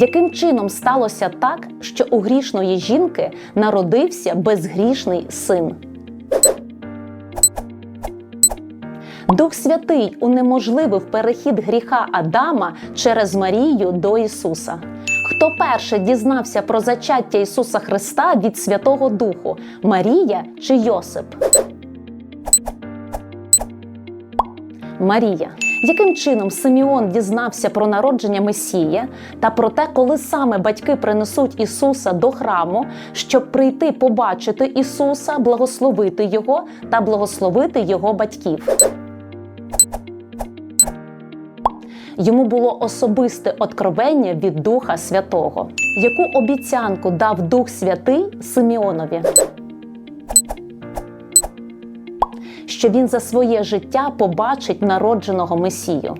Яким чином сталося так, що у грішної жінки народився безгрішний син? Дух Святий унеможливив перехід гріха Адама через Марію до Ісуса. Хто перше дізнався про зачаття Ісуса Христа від Святого Духу Марія чи Йосип? Марія. Яким чином Симеон дізнався про народження Месія та про те, коли саме батьки принесуть Ісуса до храму, щоб прийти побачити Ісуса, благословити Його та благословити Його батьків? Йому було особисте откровення від Духа Святого. Яку обіцянку дав Дух Святий Симеонові? Що він за своє життя побачить народженого Месію.